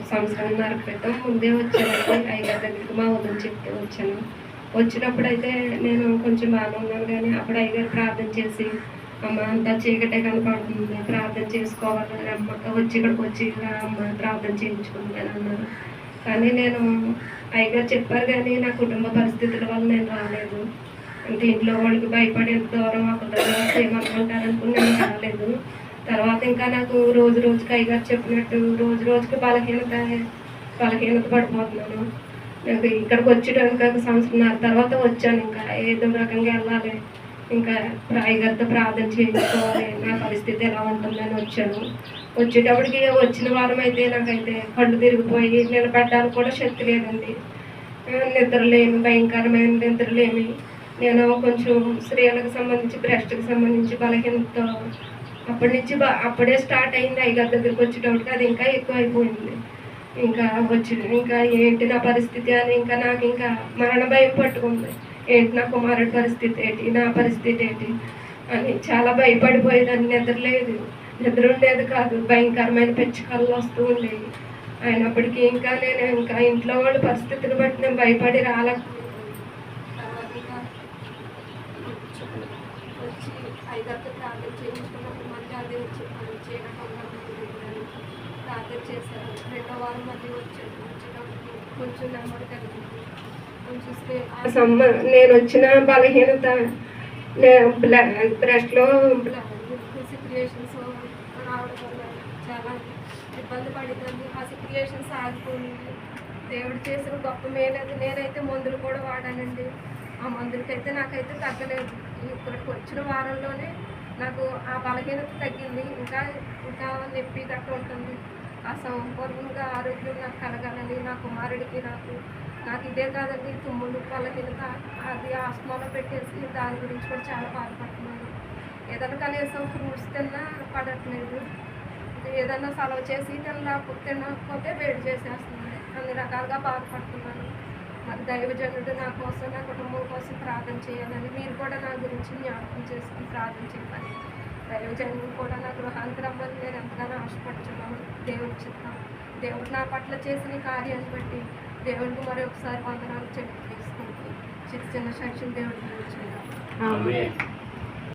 ఒక సంవత్సరంన్నర క్రితం ముందే వచ్చానండి అయ్యగారి దగ్గరికి మా వదిన చెప్తే వచ్చాను. వచ్చినప్పుడు అయితే నేను కొంచెం బాగానే ఉన్నాను కానీ అప్పుడు అయ్యగారు ప్రార్థన చేసి అమ్మ అంతా చీకటే కనపడుతుంది. ప్రార్థన చేసుకోవాలి. అమ్మ వచ్చి ఇక్కడికి వచ్చి అమ్మ ప్రార్థన చేయించుకుంటాను అన్నారు. కానీ నేను అయ్యగారు చెప్పారు కానీ నా కుటుంబ పరిస్థితుల వల్ల నేను రాలేదు. అంటే ఇంట్లో వాళ్ళకి భయపడేంత దూరం అక్కడ ఏమనుకుంటారనుకుని నేను రాలేదు. తర్వాత ఇంకా నాకు రోజు రోజుకి అయ్యగారు చెప్పినట్టు రోజు రోజుకి బలహీనత బలహీనత పడిపోతున్నాను. నాకు ఇక్కడికి వచ్చేటప్పుడు ఒక సంవత్సరం తర్వాత వచ్చాను ఇంకా. ఏదో రకంగా వెళ్ళాలి. ఇంకా అయ్యగారితో ప్రార్థన చేయించుకోవాలి. నా పరిస్థితి ఎలా ఉంటుందని వచ్చాను. వచ్చేటప్పటికి వచ్చిన వారం అయితే నాకైతే కళ్ళు తిరిగిపోయి నిలబడడానికి కూడా శక్తి లేదండి. నిద్రలేమి భయంకరమైన నిద్రలేమి. నేను కొంచెం స్త్రీలకు సంబంధించి బ్రెస్ట్కి సంబంధించి బలహీనతతో అప్పటి నుంచి అప్పుడే స్టార్ట్ అయింది. అయ్యగారి దగ్గరికి వచ్చేటప్పటికి అది ఇంకా ఎక్కువ అయిపోయింది ఇంకా వచ్చింది. ఇంకా ఏంటి నా పరిస్థితి అని ఇంకా నాకు ఇంకా మరణ భయం పట్టుకుంది. ఏంటి నా కుమారుడి పరిస్థితి ఏంటి? నా పరిస్థితి ఏంటి? అని చాలా భయపడిపోయేదాన్ని. నిద్రలేదు నిద్ర ఉండేది కాదు. భయంకరమైన పెచ్చుకళ్ళు వస్తూ ఉండేవి. అయినప్పటికీ ఇంకా నేను ఇంకా ఇంట్లో వాళ్ళ పరిస్థితిని బట్టి నేను భయపడి రాలే. తర్వాత ప్రార్థన చేయించుకున్నప్పుడు మళ్ళీ అదే వచ్చి పని చేయడం వల్ల ప్రార్థన చేశారు రెండో వారం మళ్ళీ వచ్చాను వచ్చేటప్పుడు కొంచెం నెమ్మది కలిగింది కొంచెం స్టే- ఆ సమ్మ నేను వచ్చిన బలహీనత బ్రెస్ట్లో సిచ్యువేషన్స్ రావడం వల్ల చాలా ఇబ్బంది పడిందండి. ఆ సిచ్యువేషన్స్ ఆగిపోయింది దేవుడు చేసిన గొప్ప మేలది నేనైతే మందులు కూడా వాడానండి. ఆ మందులకైతే నాకైతే తగ్గలేదు. ఇక్కడికి వచ్చిన వారంలోనే బలహీనత తగ్గింది. ఇంకా ఇంకా నొప్పి గట్ట ఉంటుంది. ఆ సంపూర్ణంగా ఆరోగ్యం నాకు కలగాలని నా కుమారుడికి నాకు నాకు ఇదే కాదండి తుమ్ములు బలహీనత అది ఆస్మాలో పెట్టేసి దాని గురించి కూడా చాలా బాధపడుతున్నాను. ఏదైనా కనీసం ఫ్రూట్స్ తిన్నా పడట్లేదు. ఏదన్నా సెలవు చేసి తిన్నా తినకపోతే వేడి చేసేస్తుంది. అన్ని రకాలుగా బాధపడుతున్నాను. మరి దైవజనుడు నా కోసం నా కుటుంబం కోసం ప్రార్థన చేయాలని మీరు కూడా నా గురించి జ్ఞాపకం చేసుకుని ప్రార్థన చేయాలి. ప్రయోజనం కూడా నా గృహాంతరం వల్ల నేను ఎంతగానో ఆశపడుతున్నాను దేవుడి చిత్తం దేవుడు నా పట్ల చేసిన కార్యాన్ని బట్టి దేవుడికి మరొకసారి వందనాలు చెప్పి తీసుకుంటూ చిన్న చిన్న సాక్ష్యం దేవుడికి